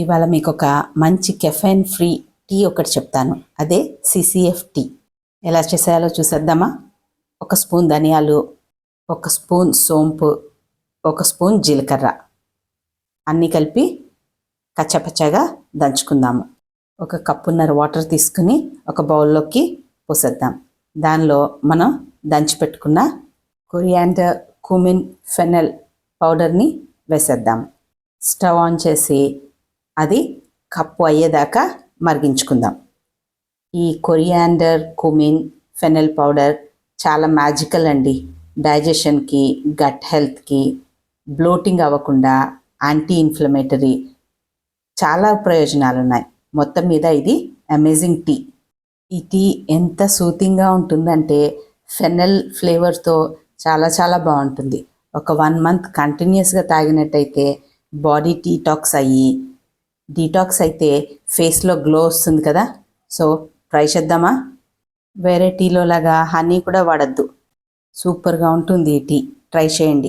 ఇవాళ మీకు ఒక మంచి కెఫైన్ ఫ్రీ టీ ఒకటి చెప్తాను. అదే సిసిఎఫ్ టీ. ఎలా చేసేయాలో చూసేద్దామా? ఒక స్పూన్ ధనియాలు ఒక స్పూన్ సోంపు ఒక స్పూన్ జీలకర్ర. అన్నీ కలిపి కచ్చపచ్చగా దంచుకుందాము. ఒక కప్పున్నర వాటర్ తీసుకుని ఒక బౌల్లోకి పోసేద్దాం. దానిలో మనం దంచి పెట్టుకున్న కొరియాండర్ కుమిన్ ఫెనల్ పౌడర్ని వేసేద్దాం. స్టవ్ ఆన్ చేసి అది కప్పు అయ్యేదాకా మరిగించుకుందాం. ఈ కొరియాండర్ కుమిన్ ఫెనల్ పౌడర్ చాలా మ్యాజికల్ అండి. డైజెషన్కి గట్ హెల్త్కి బ్లోటింగ్ అవ్వకుండా యాంటీ ఇన్ఫ్లమేటరీ చాలా ప్రయోజనాలు ఉన్నాయి మొత్తం మీద ఇది అమేజింగ్ టీ. ఈ టీ ఎంత సూతింగ్గా ఉంటుందంటే ఫెనల్ ఫ్లేవర్తో చాలా చాలా బాగుంటుంది. ఒక వన్ మంత్ కంటిన్యూస్గా తాగినట్టయితే బాడీ టీటాక్స్ అయ్యి డీటాక్స్ అయితే ఫేస్లో గ్లో వస్తుంది కదా. సో ట్రై చేద్దామా? వేరే టీలో లాగా హనీ కూడా వాడద్దు. సూపర్గా ఉంటుంది ఈ టీ ట్రై చేయండి.